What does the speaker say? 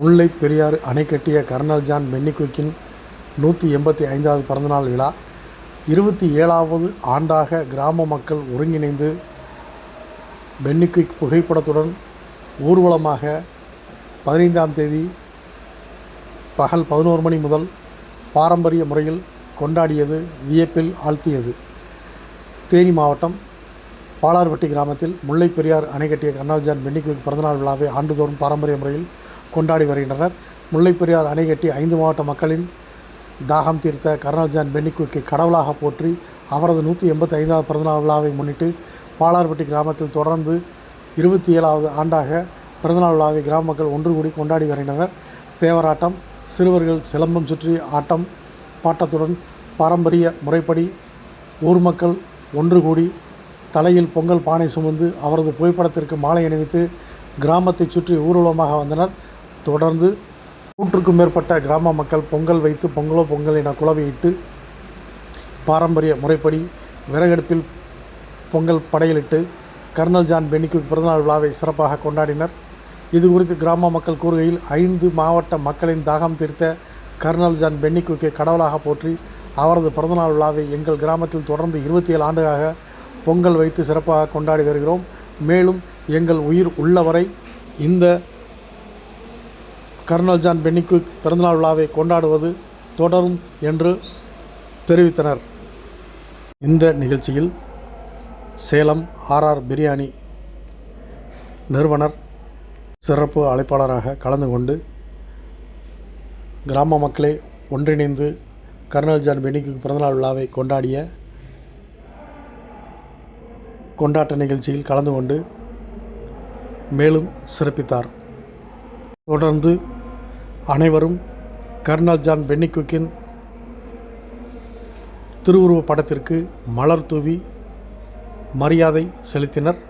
முல்லை பெரியாறு அணை கட்டிய kernel John பென்னிக்விக்கின் நூற்றி எண்பத்தி ஐந்தாவது பிறந்தநாள் விழா இருபத்தி ஏழாவது ஆண்டாக கிராம மக்கள் ஒருங்கிணைந்து பென்னிக்விக் புகைப்படத்துடன் ஊர்வலமாக பதினைந்தாம் தேதி பகல் பதினோரு மணி முதல் பாரம்பரிய முறையில் கொண்டாடியது வியப்பில் ஆழ்த்தியது. தேனி மாவட்டம் பாலார்பட்டி கிராமத்தில் முல்லை பெரியார் அணை கட்டிய கர்னல் ஜான் பென்னிக்விக் பிறந்தநாள் விழாவை ஆண்டுதோறும் பாரம்பரிய முறையில் கொண்டாடி வருகின்றனர். முல்லைப்பெரியார் அணை கட்டி ஐந்து மாவட்ட மக்களின் தாகம் தீர்த்த கர்னல் ஜான் பென்னிக்குக்கு கடவுளாக போற்றி அவரது நூற்றி எண்பத்தி ஐந்தாவது பிறந்தநாள் விழாவை முன்னிட்டு பாலார்பட்டி கிராமத்தில் தொடர்ந்து இருபத்தி ஏழாவது ஆண்டாக பிறந்தநாள் விழாவை கிராம மக்கள் ஒன்று கூடி கொண்டாடி வருகின்றனர். தேவராட்டம் சிறுவர்கள் சிலம்பம் சுற்றி ஆட்டம் பாட்டத்துடன் பாரம்பரிய முறைப்படி ஊர் மக்கள் ஒன்று கூடி தலையில் பொங்கல் பானை சுமந்து அவரது புகைப்படத்திற்கு மாலை அணிவித்து கிராமத்தைச் சுற்றி ஊர்வலமாக வந்தனர். தொடர்ந்து நூற்றுக்கும் மேற்பட்ட கிராம மக்கள் பொங்கல் வைத்து பொங்கலோ பொங்கல் என குழவையிட்டு பாரம்பரிய முறைப்படி விறகடுப்பில் பொங்கல் படையலிட்டு கர்னல் ஜான் பென்னிக்கு பிறந்தநாள் விழாவை சிறப்பாக கொண்டாடினர். இது குறித்து கிராம மக்கள் கூறுகையில் ஐந்து மாவட்ட மக்களின் தாகம் தீர்த்த கர்னல் ஜான் பென்னிக்குக்கை கடவுளாக போற்றி அவரது பிறந்தநாள் விழாவை எங்கள் கிராமத்தில் தொடர்ந்து இருபத்தி ஏழு ஆண்டுகளாக பொங்கல் வைத்து சிறப்பாக கொண்டாடி வருகிறோம். மேலும் எங்கள் உயிர் உள்ளவரை இந்த கர்னல் ஜான் பென்னிக்விக் பிறந்தநாள் விழாவை கொண்டாடுவது தொடரும் என்று தெரிவித்தனர். இந்த நிகழ்ச்சியில் சேலம் ஆர்ஆர் பிரியாணி நிறுவனர் சிறப்பு அழைப்பாளராக கலந்து கொண்டு கிராம மக்களே ஒன்றிணைந்து கர்னல் ஜான் பெனிக்கு பிறந்தநாள் விழாவை கொண்டாடிய கொண்டாட்ட நிகழ்ச்சியில் கலந்து கொண்டு மேலும் சிறப்பித்தார். தொடர்ந்து அனைவரும் கர்னல் ஜான் பென்னிக்குக்கின் திருவுருவ படத்திற்கு மலர் தூவி மரியாதை செலுத்தினர்.